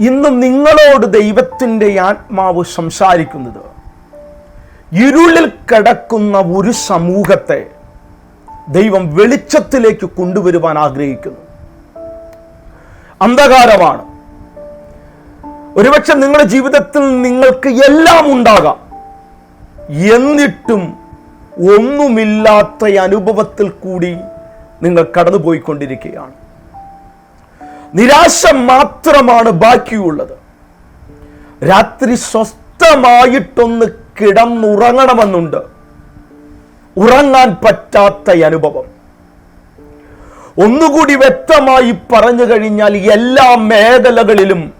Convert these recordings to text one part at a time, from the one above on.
ഇന്ന് നിങ്ങളോട് ദൈവത്തിന്റെ ആത്മാവ് സംസാരിക്കുന്നത്. ഇരുളിൽ കിടക്കുന്ന ഒരു സമൂഹത്തെ ദൈവം വെളിച്ചത്തിലേക്ക് കൊണ്ടുവരുവാൻ ആഗ്രഹിക്കുന്നു. അന്ധകാരമാണ്. ഒരുപക്ഷെ നിങ്ങളുടെ ജീവിതത്തിൽ നിങ്ങൾക്ക് എല്ലാം ഉണ്ടാകാം. എന്നിട്ടും ഒന്നുമില്ലാത്ത അനുഭവത്തിൽ കൂടി നിങ്ങൾ കടന്നുപോയിക്കൊണ്ടിരിക്കുകയാണ്. നിരാശ മാത്രമാണ് ബാക്കിയുള്ളത്. രാത്രി സ്വസ്ഥമായിട്ടൊന്ന് കിടന്നുറങ്ങണമെന്നുണ്ട്. ഉറങ്ങാൻ പറ്റാത്ത അനുഭവം. ഒന്നുകൂടി വ്യക്തമായി പറഞ്ഞു കഴിഞ്ഞാൽ എല്ലാ മേഖലകളിലും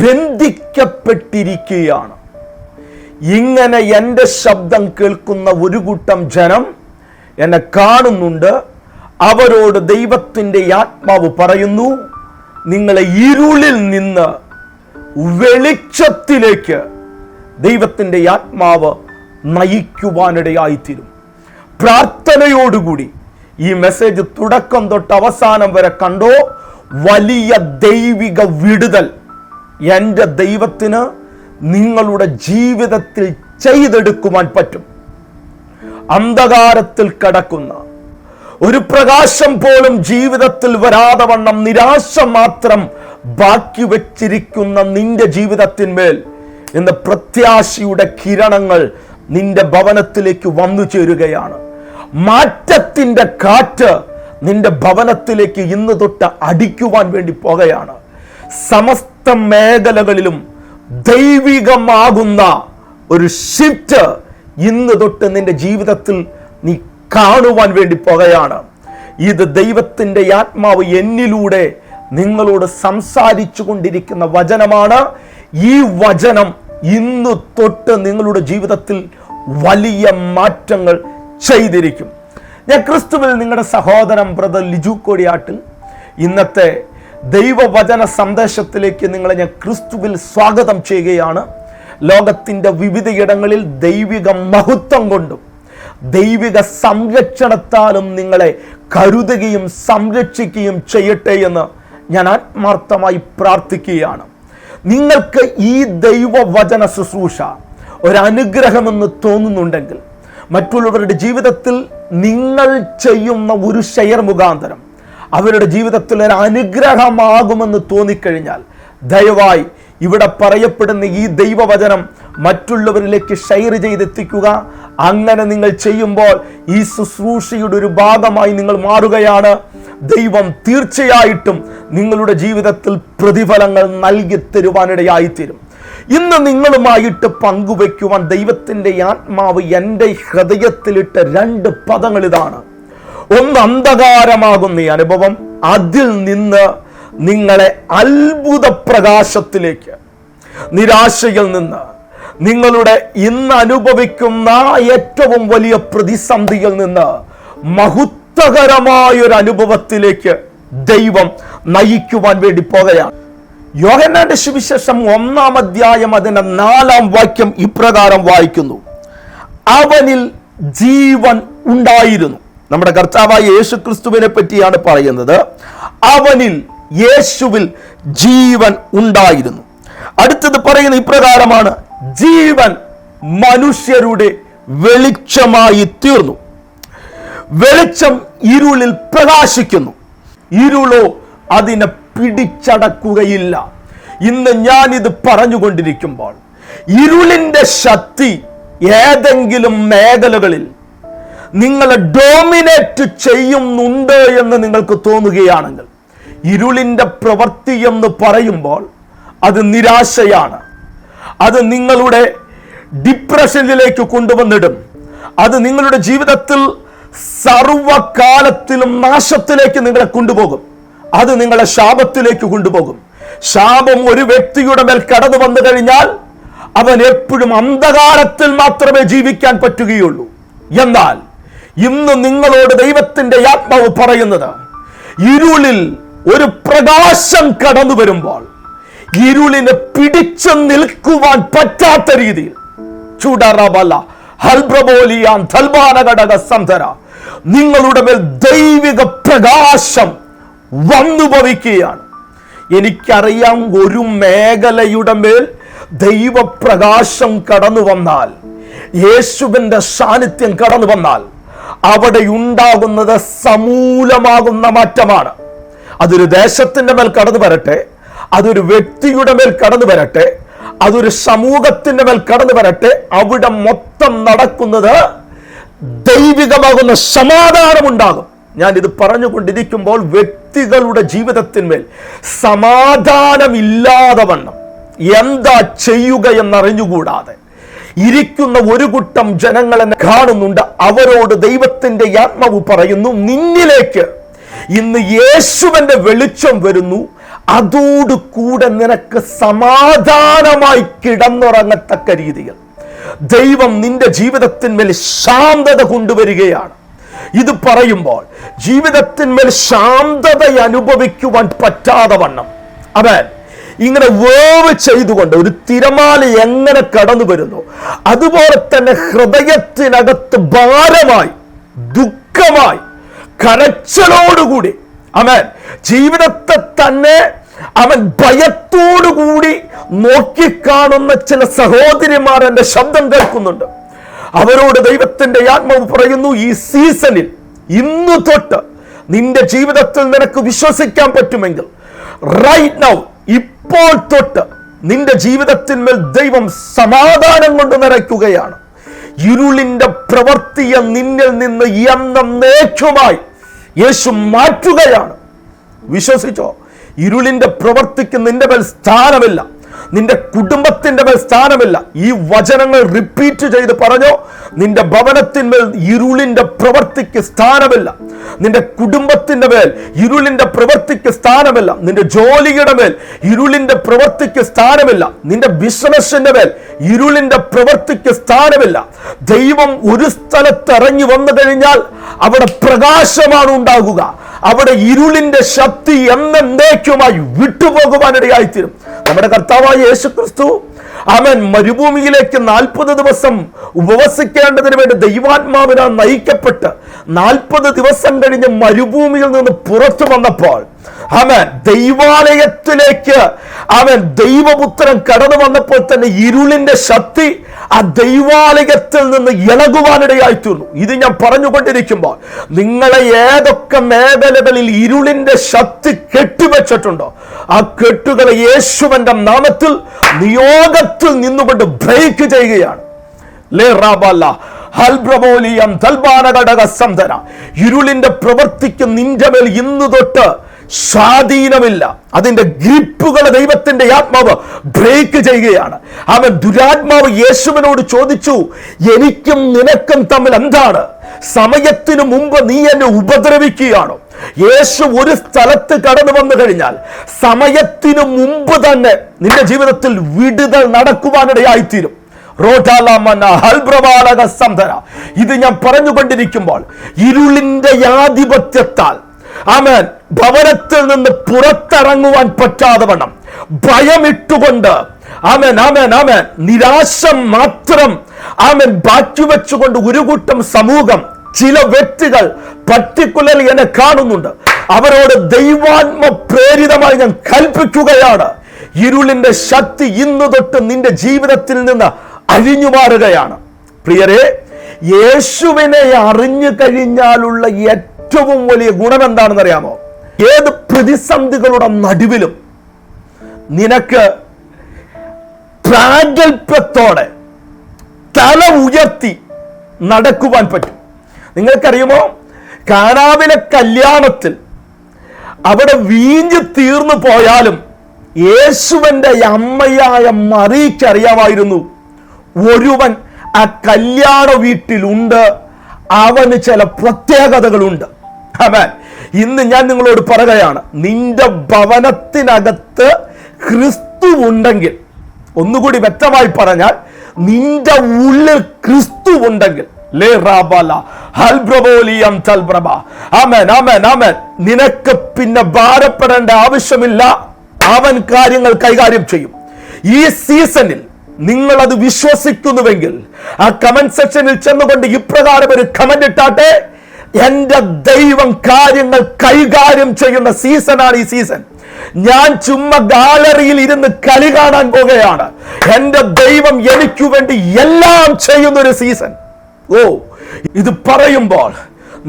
ബന്ധിക്കപ്പെട്ടിരിക്കുകയാണ്. ഇങ്ങനെ എന്റെ ശബ്ദം കേൾക്കുന്ന ഒരു കൂട്ടം ജനം എന്നെ കാണുന്നുണ്ട്. അവരോട് ദൈവത്തിന്റെ ആത്മാവ് പറയുന്നു. നിങ്ങളെ ഇരുളിൽ നിന്ന് വെളിച്ചത്തിലേക്ക് ദൈവത്തിന്റെ ആത്മാവ് നയിക്കുവാനിടയായിത്തീരും. പ്രാർത്ഥനയോടുകൂടി ഈ മെസ്സേജ് തുടക്കം തൊട്ട് അവസാനം വരെ കണ്ടോ? വലിയ ദൈവിക വിടുതൽ എന്റെ ദൈവത്തിന് നിങ്ങളുടെ ജീവിതത്തിൽ ചെയ്തെടുക്കുവാൻ പറ്റും. അന്ധകാരത്തിൽ കിടക്കുന്ന ഒരു പ്രകാശം പോലും ജീവിതത്തിൽ വരാതെ വണ്ണം നിരാശ മാത്രം ബാക്കി വച്ചിരിക്കുന്ന നിന്റെ ജീവിതത്തിന്മേൽ എന്ന പ്രത്യാശയുടെ കിരണങ്ങൾ നിന്റെ ഭവനത്തിലേക്ക് വന്നു ചേരുകയാണ്. മാറ്റത്തിന്റെ കാറ്റ് നിന്റെ ഭവനത്തിലേക്ക് ഇന്ന് തൊട്ട് അടിക്കുവാൻ വേണ്ടി പോകുകയാണ്. സമസ്ത മേഖലകളിലും ദൈവികമാകുന്ന ഒരു ഷിഫ്റ്റ് ഇന്ന് തൊട്ട് നിന്റെ ജീവിതത്തിൽ നീ കാണുവാൻ വേണ്ടി പോകുകയാണ് ഇത് ദൈവത്തിന്റെ ആത്മാവ് എന്നിലൂടെ നിങ്ങളോട് സംസാരിച്ചു കൊണ്ടിരിക്കുന്ന വചനമാണ്. ഈ വചനം ഇന്ന് തൊട്ട് നിങ്ങളുടെ ജീവിതത്തിൽ വലിയ മാറ്റങ്ങൾ ചെയ്തിരിക്കും. ഞാൻ ക്രിസ്തുവിൽ നിങ്ങളുടെ സഹോദരൻ ബ്രദർ ലിജു കോടിയാട്ടിൽ ഇന്നത്തെ ദൈവവചന സന്ദേശത്തിലേക്ക് നിങ്ങളെ ഞാൻ ക്രിസ്തുവിൽ സ്വാഗതം ചെയ്യുകയാണ്. ലോകത്തിന്റെ വിവിധയിടങ്ങളിൽ ദൈവിക മഹത്വം കൊണ്ടും ദൈവിക സംരക്ഷണത്താലും നിങ്ങളെ കരുതുകയും സംരക്ഷിക്കുകയും ചെയ്യട്ടെ എന്ന് ഞാൻ ആത്മാർത്ഥമായി പ്രാർത്ഥിക്കുകയാണ്. നിങ്ങൾക്ക് ഈ ദൈവവചന ശുശ്രൂഷ ഒരനുഗ്രഹമെന്ന് തോന്നുന്നുണ്ടെങ്കിൽ മറ്റുള്ളവരുടെ ജീവിതത്തിൽ നിങ്ങൾ ചെയ്യുന്ന ഒരു ഷെയർ മുഖാന്തരം അവരുടെ ജീവിതത്തിൽ ഒരു അനുഗ്രഹമാകുമെന്ന് തോന്നിക്കഴിഞ്ഞാൽ ദയവായി ഇവിടെ പറയപ്പെടുന്ന ഈ ദൈവവചനം മറ്റുള്ളവരിലേക്ക് ഷെയർ ചെയ്തെത്തിക്കുക. അങ്ങനെ നിങ്ങൾ ചെയ്യുമ്പോൾ ഈ ശുശ്രൂഷയുടെ ഒരു ഭാഗമായി നിങ്ങൾ മാറുകയാണ്. ദൈവം തീർച്ചയായിട്ടും നിങ്ങളുടെ ജീവിതത്തിൽ പ്രതിഫലങ്ങൾ നൽകി തരുവാനിടയായിത്തീരും. ഇന്ന് നിങ്ങളുമായിട്ട് പങ്കുവെക്കുവാൻ ദൈവത്തിന്റെ ആത്മാവ് എന്റെ ഹൃദയത്തിലിട്ട രണ്ട് പദങ്ങൾ ഇതാണ്. ഒന്ന് അന്ധകാരമാകുന്ന ഈ അനുഭവം. അതിൽ നിന്ന് നിങ്ങളെ അത്ഭുത പ്രകാശത്തിലേക്ക് നിരാശയിൽ നിന്ന് നിങ്ങളുടെ ഇന്ന് അനുഭവിക്കുന്ന ഏറ്റവും വലിയ പ്രതിസന്ധിയിൽ നിന്ന് മഹത്വകരമായ ഒരു അനുഭവത്തിലേക്ക് ദൈവം നയിക്കുവാൻ വേണ്ടി പോകുകയാണ് യോഹന്നാന്റെ സുവിശേഷം ഒന്നാം അധ്യായം അതിന്റെ നാലാം വാക്യം ഇപ്രകാരം വായിക്കുന്നു. അവനിൽ ജീവൻ ഉണ്ടായിരുന്നു. നമ്മുടെ കർത്താവായ യേശു ക്രിസ്തുവിനെ പറ്റിയാണ് പറയുന്നത്. അവനിൽ യേശുവിൽ ജീവൻ ഉണ്ടായിരുന്നു. അടുത്തത് പറയുന്ന ഇപ്രകാരമാണ്. ജീവൻ മനുഷ്യരുടെ വെളിച്ചമായി തീർന്നു. വെളിച്ചം ഇരുളിൽ പ്രകാശിക്കുന്നു. ഇരുളോ അതിനെ പിടിച്ചടക്കുകയില്ല. ഇന്ന് ഞാൻ ഇത് പറഞ്ഞുകൊണ്ടിരിക്കുമ്പോൾ ഇരുളിന്റെ ശക്തി ഏതെങ്കിലും മേഖലകളിൽ നിങ്ങളെ ഡോമിനേറ്റ് ചെയ്യുന്നുണ്ട് എന്ന് നിങ്ങൾക്ക് തോന്നുകയാണെങ്കിൽ ഇരുളിന്റെ പ്രവൃത്തി എന്ന് പറയുമ്പോൾ അത് നിരാശയാണ്. അത് നിങ്ങളുടെ ഡിപ്രഷനിലേക്ക് കൊണ്ടുവന്നിടും. അത് നിങ്ങളുടെ ജീവിതത്തിൽ സർവകാലത്തിലും നാശത്തിലേക്ക് നിങ്ങളെ കൊണ്ടുപോകും. അത് നിങ്ങളെ ശാപത്തിലേക്ക് കൊണ്ടുപോകും. ശാപം ഒരു വ്യക്തിയുടെ മേൽ കടന്നു വന്നു കഴിഞ്ഞാൽ അവൻ എപ്പോഴും അന്ധകാരത്തിൽ മാത്രമേ ജീവിക്കാൻ പറ്റുകയുള്ളൂ. എന്നാൽ ഇന്ന് നിങ്ങളോട് ദൈവത്തിന്റെ ആത്മാവ് പറയുന്നത് ഇരുളിൽ ഒരു പ്രകാശം കടന്നു വരുമ്പോൾ ഇരുളിനെ പിടിച്ചു നിൽക്കുവാൻ പറ്റാത്ത രീതിയിൽ. ചുടറബല ഹൽബ്രബോലിയാൻ ധൽബാനഘടക സന്ധര നിങ്ങളുടെ മേൽ ദൈവിക പ്രകാശം വന്നു ഭവിക്കുകയാണ് എനിക്കറിയാം ഒരു മേഖലയുടെ മേൽ ദൈവപ്രകാശം കടന്നു വന്നാൽ യേശുവിന്റെ സാന്നിധ്യം കടന്നു വന്നാൽ അവിടെ ഉണ്ടാകുന്നത് സമൂലമാകുന്ന മാറ്റമാണ്. അതൊരു ദേശത്തിന്റെ മേൽ കടന്നു വരട്ടെ. അതൊരു വ്യക്തിയുടെ മേൽ കടന്നു വരട്ടെ. അതൊരു സമൂഹത്തിന്റെ മേൽ കടന്നു വരട്ടെ. അവിടെ മൊത്തം നടക്കുന്നത് ദൈവികമാകുന്ന സമാധാനമുണ്ടാകും. ഞാൻ ഇത് പറഞ്ഞുകൊണ്ടിരിക്കുമ്പോൾ വ്യക്തികളുടെ ജീവിതത്തിന്മേൽ സമാധാനമില്ലാതെ വണ്ണം. എന്താ ചെയ്യുക എന്നറിഞ്ഞുകൂടാതെ. ഇരിക്കുന്ന ഒരു കൂട്ടം ജനങ്ങൾ എന്നെ കാണുന്നുണ്ട്. അവരോട് ദൈവത്തിന്റെ ആത്മാവ് പറയുന്നു നിന്നിലേക്ക് ഇന്ന് യേശുവിന്റെ വെളിച്ചം വരുന്നു. അതോടുകൂടെ നിനക്ക് സമാധാനമായി കിടന്നുറങ്ങത്തക്ക രീതിയിൽ ദൈവം നിന്റെ ജീവിതത്തിന്മേൽ ശാന്തത കൊണ്ടുവരികയാണ്. ഇത് പറയുമ്പോൾ ജീവിതത്തിന്മേൽ ശാന്തത അനുഭവിക്കുവാൻ പറ്റാതെ വണ്ണം. അവൻ ഇങ്ങനെ വേവ് ചെയ്തുകൊണ്ട് ഒരു തിരമാല എങ്ങനെ കടന്നു വരുന്നു? അതുപോലെ തന്നെ ഹൃദയത്തിനകത്ത് ഭാരമായി ദുഃഖമായി കരച്ചലോടുകൂടി അവൻ ജീവിതത്തെ തന്നെ അവൻ ഭയത്തോടുകൂടി നോക്കിക്കാണുന്ന ചില സഹോദരിമാർ എന്റെ ശബ്ദം കേൾക്കുന്നുണ്ട്. അവരോട് ദൈവത്തിന്റെ ആത്മാവ് പറയുന്നു ഈ സീസണിൽ ഇന്നു തൊട്ട് നിന്റെ ജീവിതത്തിൽ നിനക്ക് വിശ്വസിക്കാൻ പറ്റുമെങ്കിൽ റൈറ്റ് നൗ ഇപ്പോൾ തൊട്ട് നിന്റെ ജീവിതത്തിന്മേൽ ദൈവം സമാധാനം കൊണ്ട് നിറയ്ക്കുകയാണ്. ഇരുളിന്റെ പ്രവൃത്തിയെ നിന്നിൽ നിന്ന് എന്നേക്കുമായി യേശു മാറ്റുകയാണ്. വിശ്വസിച്ചോ? ഇരുളിന്റെ പ്രവർത്തിക്ക് നിന്റെ മേൽ സ്ഥാനമില്ല. നിന്റെ കുടുംബത്തിന്റെ മേൽ സ്ഥാനമില്ല. ഈ വചനങ്ങൾ റിപ്പീറ്റ് ചെയ്ത് പറഞ്ഞോ? നിന്റെ ഭവനത്തിന്മേൽ ഇരുളിന്റെ പ്രവർത്തിക്ക് സ്ഥാനമില്ല. നിന്റെ കുടുംബത്തിന്റെ മേൽ ഇരുളിന്റെ പ്രവർത്തിക്ക് സ്ഥാനമില്ല. നിന്റെ ജോലിയുടെ മേൽ ഇരുളിന്റെ പ്രവർത്തിക്ക് സ്ഥാനമില്ല. നിന്റെ ബിസിനസ്സിന്റെ മേൽ ഇരുളിന്റെ പ്രവൃത്തിക്ക് സ്ഥാനമില്ല. ദൈവം ഒരു സ്ഥലത്ത് ഇറങ്ങി വന്നു കഴിഞ്ഞാൽ അവിടെ പ്രകാശമാണ് ഉണ്ടാകുക. അവിടെ ഇരുളിന്റെ ശക്തി എന്നേക്കുമായി വിട്ടുപോകുവാനിടയായിത്തീരും. നമ്മുടെ കർത്താവായ യേശു ക്രിസ്തു അവൻ മരുഭൂമിയിലേക്ക് നാൽപ്പത് ദിവസം ഉപവസിക്കേണ്ടതിന് വേണ്ടി ദൈവാത്മാവിനാൽ നയിക്കപ്പെട്ട് നാൽപ്പത് ദിവസം കഴിഞ്ഞ് മരുഭൂമിയിൽ നിന്ന് പുറത്തു വന്നപ്പോൾ അവൻ ദൈവാലയത്തിലേക്ക് അവൻ ദൈവപുത്രൻ കടന്നു വന്നപ്പോൾ തന്നെ ഇരുളിന്റെ ശക്തി ആ ദൈവാലയത്തിൽ നിന്ന് ഇളകുവാനിടയായി തീർന്നു ഇത് ഞാൻ പറഞ്ഞുകൊണ്ടിരിക്കുമ്പോൾ നിങ്ങളെ ഏതൊക്കെ മേഖലകളിൽ ഇരുളിന്റെ ശക്തി കെട്ടിവെച്ചിട്ടുണ്ടോ ആ കെട്ടുകളെ യേശുവന്റെ നാമത്തിൽ നിയോഗത്തിൽ നിന്നുകൊണ്ട് ബ്രേക്ക് ചെയ്യുകയാണ്. ഇരുളിന്റെ പ്രവർത്തിക്ക് നിന്റെ മേൽ ഇന്ന് തൊട്ട് സ്വാധീനമില്ല. അതിന്റെ ഗ്രിപ്പുകൾ ദൈവത്തിന്റെ ആത്മാവ് ബ്രേക്ക് ചെയ്യുകയാണ്. അവൻ ദുരാത്മാവ് യേശുവിനോട് ചോദിച്ചു എനിക്കും നിനക്കും തമ്മിൽ എന്താണ്? സമയത്തിനു മുമ്പ് നീ എന്നെ ഉപദ്രവിക്കുകയാണോ? യേശു ഒരു സ്ഥലത്ത് കടന്നു വന്നു കഴിഞ്ഞാൽ സമയത്തിനു മുമ്പ് തന്നെ നിന്റെ ജീവിതത്തിൽ വിടുതൽ നടക്കുവാനിടയായിത്തീരും. ഇത് ഞാൻ പറഞ്ഞുകൊണ്ടിരിക്കുമ്പോൾ ഇരുളിന്റെ ആധിപത്യത്താൽ ആമേൻ. ഭവനത്തിൽ നിന്ന് പുറത്തിറങ്ങുവാൻ പറ്റാതെ വണ്ണം. ഭയമിട്ടുകൊണ്ട്. ആമേൻ ആമേൻ ആമേൻ. നിരാശ മാത്രം. ആമേൻ ബാക്കി വെച്ചുകൊണ്ട് ഒരു കൂട്ടം സമൂഹം ചില വ്യക്തികൾ പർട്ടിക്കുലർ എന്നെ കാണുന്നുണ്ട്. അവരോട് ദൈവാത്മ പ്രേരിതമായി ഞാൻ കൽപ്പിക്കുകയാണ്. ഇരുളിന്റെ ശക്തി ഇന്ന് തൊട്ട് നിന്റെ ജീവിതത്തിൽ നിന്ന് അഴിഞ്ഞു മാറുകയാണ് പ്രിയരെ യേശുവിനെ അറിഞ്ഞു കഴിഞ്ഞാലുള്ള ഏറ്റവും വലിയ ഗുണം എന്താണെന്ന് അറിയാമോ ഏത് പ്രതിസന്ധികളുടെ നടുവിലും നിനക്ക് പ്രാഗൽഭ്യത്തോടെ തല ഉയർത്തി നടക്കുവാൻ പറ്റും. നിങ്ങൾക്കറിയുമോ? കാനാവിലെ കല്യാണത്തിൽ അവിടെ വീഞ്ഞു തീർന്നു പോയാലും യേശുവന്റെ അമ്മയായ മറിക്കറിയാമായിരുന്നു ഒരുവൻ ആ കല്യാണ വീട്ടിലുണ്ട്. അവന് ചില പ്രത്യേകതകളുണ്ട്. അവൻ. ഇന്ന് ഞാൻ നിങ്ങളോട് പറയുകയാണ് നിന്റെ ഭവനത്തിനകത്ത് ക്രിസ്തു ഉണ്ടെങ്കിൽ ഒന്നുകൂടി വ്യക്തമായി പറഞ്ഞാൽ നിന്റെ ഉള്ളിൽ ക്രിസ്തു ഉണ്ടെങ്കിൽ ആമേൻ ആമേൻ ആമേൻ. നിനക്ക് പിന്നെ ഭാരപ്പെടേണ്ട ആവശ്യമില്ല. അവൻ കാര്യങ്ങൾ കൈകാര്യം ചെയ്യും. ഈ സീസണിൽ നിങ്ങൾ അത് വിശ്വസിക്കുന്നുവെങ്കിൽ ആ കമന്റ് സെക്ഷനിൽ ചെന്നുകൊണ്ട് ഇപ്രകാരം ഒരു കമന്റ് ഇട്ടാട്ടെ. എന്റെ ദൈവം കാര്യങ്ങൾ കൈകാര്യം ചെയ്യുന്ന സീസണാണ് ഈ സീസൺ. ഞാൻ ചുമ്മാ ഗാലറിയിൽ ഇരുന്ന് കളി കാണാൻ പോകുകയാണ് എന്റെ ദൈവം എനിക്ക് വേണ്ടി എല്ലാം ചെയ്യുന്ന ഒരു സീസൺ. ഓ ഇത് പറയുമ്പോൾ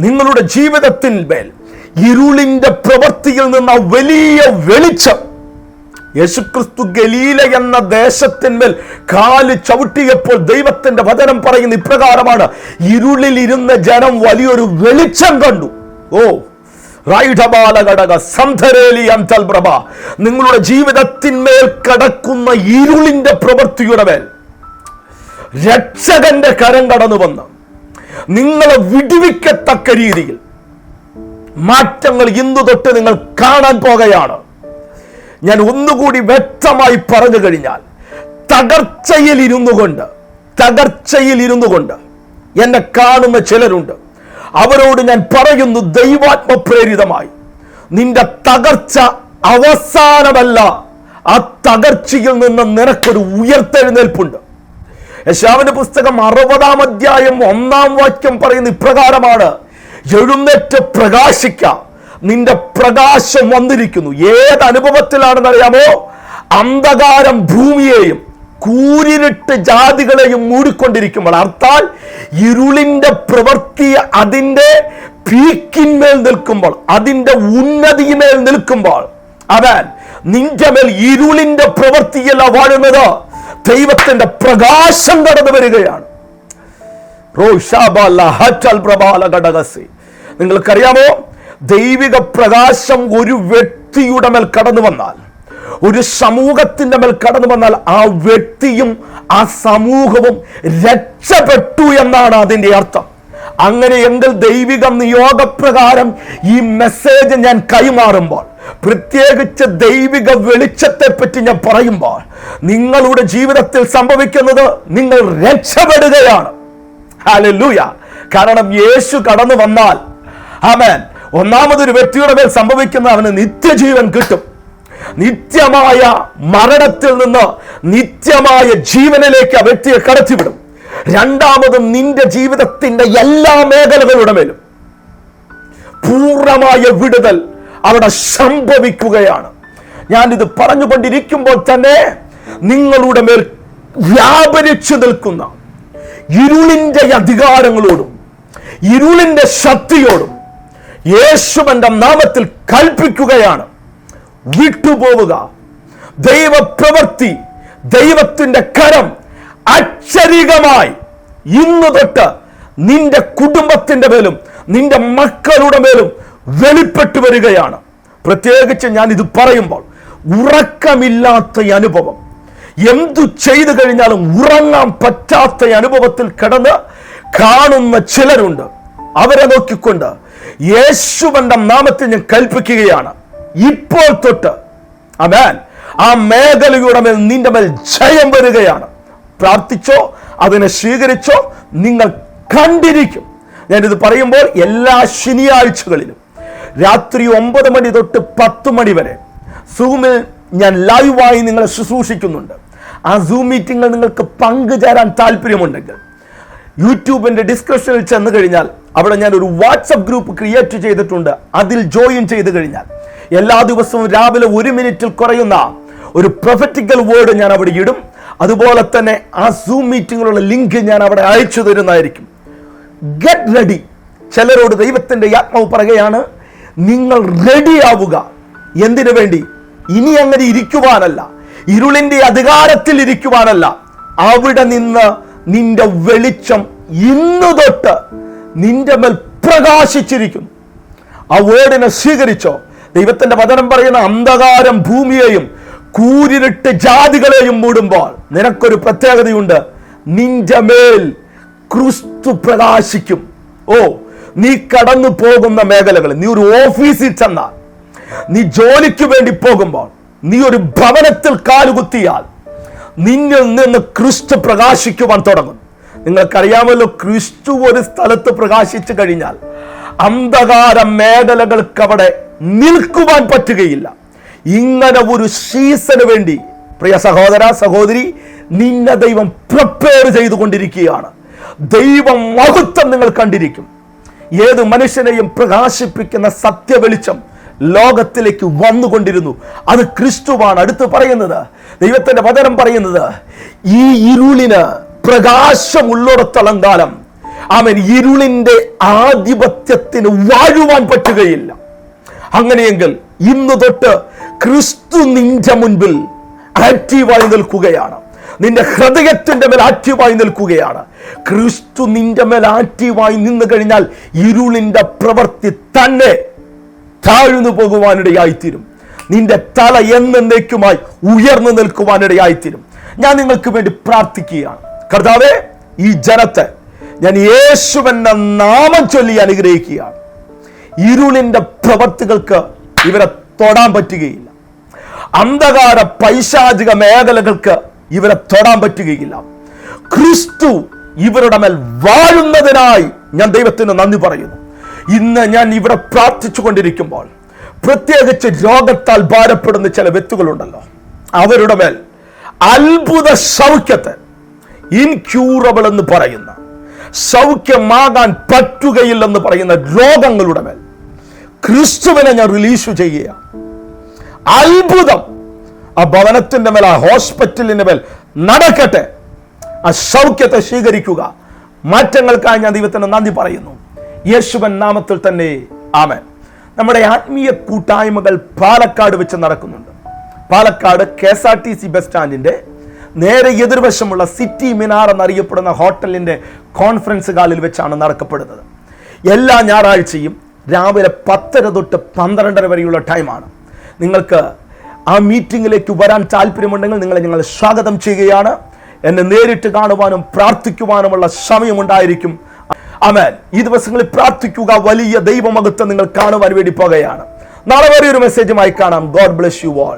നിങ്ങളുടെ ജീവിതത്തിൽ മേൽ ഇരുളിന്റെ പ്രവൃത്തിയിൽ നിന്ന് വലിയ വെളിച്ചം യേശുക്രിസ്തു ഗലീല എന്ന ദേശത്തിന്മേൽ കാൽ ചവിട്ടിയപ്പോൾ ദൈവത്തിന്റെ വചനം പറയുന്ന ഇപ്രകാരമാണ് ഇരുളിൽ ഇരുന്ന ജനം വലിയൊരു വെളിച്ചം കണ്ടു. ഓ അന്തൽ പ്രഭ നിങ്ങളുടെ ജീവിതത്തിന്മേൽ കടക്കുന്ന ഇരുളിന്റെ പ്രവൃത്തിയുടെ മേൽ രക്ഷകന്റെ കരം കടന്നു വന്ന്. നിങ്ങളെ വിടുവിക്കത്തക്ക രീതിയിൽ മാറ്റങ്ങൾ ഇന്നു തൊട്ട് നിങ്ങൾ കാണാൻ പോകുകയാണ്. ഞാൻ ഒന്നുകൂടി വ്യക്തമായി പറഞ്ഞു കഴിഞ്ഞാൽ തകർച്ചയിൽ ഇരുന്നു കൊണ്ട് തകർച്ചയിൽ ഇരുന്നു കൊണ്ട് എന്നെ കാണുന്ന ചിലരുണ്ട്. അവരോട് ഞാൻ പറയുന്നു ദൈവാത്മ പ്രേരിതമായി നിന്റെ തകർച്ച അവസാനമല്ല ആ തകർച്ചയിൽ നിന്ന് നിനക്കൊരു ഉയർത്തെഴുന്നേൽപ്പുണ്ട്. യശാവിന്റെ പുസ്തകം അറുപതാം അധ്യായം ഒന്നാം വാക്യം പറയുന്ന ഇപ്രകാരമാണ് എഴുന്നേറ്റ് പ്രകാശിക്കാം നിന്റെ പ്രകാശം വന്നിരിക്കുന്നു. ഏത് അനുഭവത്തിലാണെന്ന് അറിയാമോ? അന്ധകാരം ഭൂമിയെയും കൂരിരുട്ട് ജാതികളെയും മൂടിക്കൊണ്ടിരിക്കുമ്പോൾ അർത്ഥാൽ ഇരുളിന്റെ പ്രവൃത്തി അതിന്റെ പീക്കിന്മേൽ നിൽക്കുമ്പോൾ അതിന്റെ ഉന്നതിമേൽ നിൽക്കുമ്പോൾ അവൻ നിന്റെ മേൽ ഇരുളിന്റെ പ്രവൃത്തിയല്ല വാഴുന്നത്. ദൈവത്തിന്റെ പ്രകാശം കടന്നു വരികയാണ്. റോഷാബാല ഹറ്റൽ പ്രബാല ഘടകസി നിങ്ങൾക്കറിയാമോ? ദൈവിക പ്രകാശം ഒരു വ്യക്തിയുടെ മേൽ കടന്നു വന്നാൽ ഒരു സമൂഹത്തിന്റെ മേൽ കടന്നു വന്നാൽ ആ വ്യക്തിയും ആ സമൂഹവും രക്ഷപ്പെട്ടു എന്നാണ് അതിന്റെ അർത്ഥം. അങ്ങനെ അങ്ങനെയെങ്കിൽ ദൈവിക നിയോഗപ്രകാരം ഈ മെസ്സേജ് ഞാൻ കൈമാറുമ്പോൾ പ്രത്യേകിച്ച് ദൈവിക വെളിച്ചത്തെ പറ്റി ഞാൻ പറയുമ്പോൾ നിങ്ങളുടെ ജീവിതത്തിൽ സംഭവിക്കുന്നത് നിങ്ങൾ രക്ഷപ്പെടുകയാണ്. ഹല്ലേലൂയ. കാരണം യേശു കടന്നു വന്നാൽ ആമേൻ. ഒന്നാമതൊരു വ്യക്തിയുടെ മേൽ സംഭവിക്കുന്ന അവന് നിത്യജീവൻ കിട്ടും. നിത്യമായ മരണത്തിൽ നിന്ന് നിത്യമായ ജീവനിലേക്ക് ആ വ്യക്തിയെ കടത്തിവിടും. രണ്ടാമതും നിന്റെ ജീവിതത്തിന്റെ എല്ലാ മേഖലകളുടെ മേലും പൂർണമായ വിടുതൽ അവിടെ സംഭവിക്കുകയാണ്. ഞാൻ ഇത് പറഞ്ഞുകൊണ്ടിരിക്കുമ്പോൾ തന്നെ നിങ്ങളുടെ മേൽ വ്യാപരിച്ചു നിൽക്കുന്ന ഇരുളിന്റെ അധികാരങ്ങളോടും ഇരുളിന്റെ ശക്തിയോടും യേശുവന്റെ നാമത്തിൽ കൽപ്പിക്കുകയാണ്. വിട്ടുപോവുക. ദൈവപ്രവൃത്തി ദൈവത്തിന്റെ കരം അക്ഷരികമായി ഇന്ന് തൊട്ട് നിന്റെ കുടുംബത്തിന്റെ മേലും നിന്റെ മക്കളുടെ മേലും വെളിപ്പെട്ടു വരികയാണ്. പ്രത്യേകിച്ച് ഞാൻ ഇത് പറയുമ്പോൾ ഉറക്കമില്ലാത്ത അനുഭവം. എന്തു ചെയ്തു കഴിഞ്ഞാലും ഉറങ്ങാൻ പറ്റാത്ത അനുഭവത്തിൽ കിടന്ന് കാണുന്ന ചിലരുണ്ട്. അവരെ നോക്കിക്കൊണ്ട് യേശുവന്റെ നാമത്തിൽ ഞാൻ കൽപ്പിക്കുകയാണ്. ഇപ്പോൾ തൊട്ട്. അമേൻ ആ മേഖലയുടെ മേൽ നിന്റെ മേൽ ജയം വരികയാണ്. പ്രാർത്ഥിച്ചോ അതിനെ സ്വീകരിച്ചോ നിങ്ങൾ കണ്ടിരിക്കും. ഞാനിത് പറയുമ്പോൾ എല്ലാ ശനിയാഴ്ചകളിലും രാത്രി ഒമ്പത് മണി തൊട്ട് പത്ത് മണി വരെ സൂമിൽ ഞാൻ ലൈവായി നിങ്ങളെ ശുശ്രൂഷിക്കുന്നുണ്ട്. ആ സൂം മീറ്റിംഗിൽ നിങ്ങൾക്ക് പങ്കുചേരാൻ താല്പര്യമുണ്ടെങ്കിൽ യൂട്യൂബിന്റെ ഡിസ്ക്രിപ്ഷനിൽ ചെന്ന് കഴിഞ്ഞാൽ അവിടെ ഞാൻ ഒരു വാട്സപ്പ് ഗ്രൂപ്പ് ക്രിയേറ്റ് ചെയ്തിട്ടുണ്ട്. അതിൽ ജോയിൻ ചെയ്ത് കഴിഞ്ഞാൽ എല്ലാ ദിവസവും രാവിലെ ഒരു മിനിറ്റിൽ കുറയുന്ന ഒരു പ്രൊഫറ്റിക്കൽ വേർഡ് ഞാൻ അവിടെ ഇടും. അതുപോലെ തന്നെ ആ സൂം മീറ്റിങ്ങിലുള്ള ലിങ്ക് ഞാൻ അവിടെ അയച്ചു തരുന്നതായിരിക്കും. ഗെറ്റ് റെഡി ചിലരോട് ദൈവത്തിന്റെ ആത്മാവ് പറയുകയാണ് നിങ്ങൾ റെഡിയാവുക എന്തിനു വേണ്ടി? ഇനി അങ്ങനെ ഇരിക്കുവാനല്ല. ഇരുളിന്റെ അധികാരത്തിൽ ഇരിക്കുവാനല്ല. അവിടെ നിന്ന് നിന്റെ വെളിച്ചം ഇന്ന് തൊട്ട് നിന്റെ മേൽ പ്രകാശിച്ചിരിക്കുന്നു. ആ വേർഡിനെ സ്വീകരിച്ചോ. ദൈവത്തിന്റെ വചനം പറയുന്ന അന്ധകാരം ഭൂമിയെയും കൂരിരുട്ട് ജാതികളെയും മൂടുമ്പോൾ നിനക്കൊരു പ്രത്യേകതയുണ്ട്. നിന്റെ മേൽ ക്രിസ്തു പ്രകാശിക്കും. ഓ നീ കടന്നു പോകുന്ന മേഖലകൾ നീ ഒരു ഓഫീസിൽ ചെന്നാൽ നീ ജോലിക്ക് വേണ്ടി പോകുമ്പോൾ നീ ഒരു ഭവനത്തിൽ കാലുകുത്തിയാൽ നിന്നിൽ നിന്ന് ക്രിസ്തു പ്രകാശിക്കുവാൻ തുടങ്ങും നിങ്ങൾക്കറിയാമല്ലോ ക്രിസ്തു ഒരു സ്ഥലത്ത് പ്രകാശിച്ചു കഴിഞ്ഞാൽ അന്ധകാര മേഖലകൾക്ക് അവിടെ നിൽക്കുവാൻ പറ്റുകയില്ല. ഇങ്ങനെ ഒരു സീസണ് വേണ്ടി പ്രിയ സഹോദര സഹോദരി നിന്നെ ദൈവം പ്രിപ്പയർ ചെയ്തുകൊണ്ടിരിക്കുകയാണ്. ദൈവം മഹത്വം നിങ്ങൾ കണ്ടിരിക്കും. ഏത് മനുഷ്യനെയും പ്രകാശിപ്പിക്കുന്ന സത്യവെളിച്ചം ലോകത്തിലേക്ക് വന്നുകൊണ്ടിരുന്നു. അത് ക്രിസ്തുവാണ്. അടുത്ത് പറയുന്നത് ദൈവത്തിന്റെ വചനം പറയുന്നത് ഈ ഇരുളിന് പ്രകാശമുള്ളിടത്തോളം കാലം അവൻ ഇരുളിന്റെ ആധിപത്യത്തിന് വാഴുവാൻ പറ്റുകയില്ല. അങ്ങനെയെങ്കിൽ ഇന്ന് തൊട്ട് ക്രിസ്തു നിന്റെ മുൻപിൽ ആക്റ്റീവായി നിൽക്കുകയാണ്. നിന്റെ ഹൃദയത്തിന്റെ മേൽ ആക്റ്റീവായി നിൽക്കുകയാണ്. ക്രിസ്തു നിന്റെ മേൽ ആക്റ്റീവായി നിന്ന് കഴിഞ്ഞാൽ ഇരുളിന്റെ പ്രവൃത്തി തന്നെ താഴ്ന്നു പോകുവാനിടയായിത്തീരും. നിന്റെ തല എന്നേക്കുമായി ഉയർന്നു നിൽക്കുവാനിടയായിത്തീരും. ഞാൻ നിങ്ങൾക്ക് വേണ്ടി പ്രാർത്ഥിക്കുകയാണ്. കർത്താവേ ഈ ജനത്തെ ഞാൻ യേശുവെന്ന നാമം ചൊല്ലി അനുഗ്രഹിക്കുകയാണ്. ഇരുളിന്റെ പ്രവർത്തികൾക്ക് ഇവരെ തൊടാൻ പറ്റുകയില്ല. അന്ധകാര പൈശാചിക മേഖലകൾക്ക് ഇവരെ തൊടാൻ പറ്റുകയില്ല. ക്രിസ്തു ഇവരുടെ മേൽ വാഴുന്നതിനായി ഞാൻ ദൈവത്തിന് നന്ദി പറയുന്നു. ഇന്ന് ഞാൻ ഇവിടെ പ്രാർത്ഥിച്ചു കൊണ്ടിരിക്കുമ്പോൾ പ്രത്യേകിച്ച് രോഗത്താൽ ഭാരപ്പെടുന്ന ചില വ്യക്തികളുണ്ടല്ലോ. അവരുടെ മേൽ അത്ഭുത സൗഖ്യത്തെ ഇൻക്യൂറബിൾ എന്ന് പറയുന്ന സൗഖ്യമാകാൻ പറ്റുകയില്ലെന്ന് പറയുന്ന രോഗങ്ങളുടെ മേൽ ക്രിസ്തുവിനെ ഞാൻ റിലീസ് ചെയ്യുക അത്ഭുതം. ആ ഭവനത്തിന്റെ മേൽ ആ ഹോസ്പിറ്റലിന്റെ മേൽ നടക്കട്ടെ. ആ സൗഖ്യത്തെ സ്വീകരിക്കുക. മാറ്റങ്ങൾക്കായി ഞാൻ ദൈവത്തിന് നന്ദി പറയുന്നു. യേശുവൻ നാമത്തിൽ തന്നെ ആമൻ. നമ്മുടെ ആത്മീയ കൂട്ടായ്മകൾ പാലക്കാട് വെച്ച് നടക്കുന്നുണ്ട്. Palakkad K S R T C bus സ്റ്റാൻഡിന്റെ നേരെ എതിർവശമുള്ള സിറ്റി മിനാർ എന്നറിയപ്പെടുന്ന ഹോട്ടലിന്റെ കോൺഫറൻസ് ഹാളിൽ വെച്ചാണ് നടക്കപ്പെടുന്നത്. എല്ലാ ഞായറാഴ്ചയും രാവിലെ പത്തര തൊട്ട് പന്ത്രണ്ടര വരെയുള്ള ടൈമാണ്. നിങ്ങൾക്ക് ആ മീറ്റിങ്ങിലേക്ക് വരാൻ താല്പര്യമുണ്ടെങ്കിൽ നിങ്ങളെ ഞങ്ങൾ സ്വാഗതം ചെയ്യുകയാണ്. എന്നെ നേരിട്ട് കാണുവാനും പ്രാർത്ഥിക്കുവാനുമുള്ള സമയമുണ്ടായിരിക്കും. അമേൻ ഈ ദിവസങ്ങളിൽ പ്രാർത്ഥിക്കുക വലിയ ദൈവമകത്വം നിങ്ങൾ കാണുവാൻ വേണ്ടി പോകുകയാണ്. നാളെ വരെ ഒരു മെസ്സേജുമായി കാണാം. God bless you all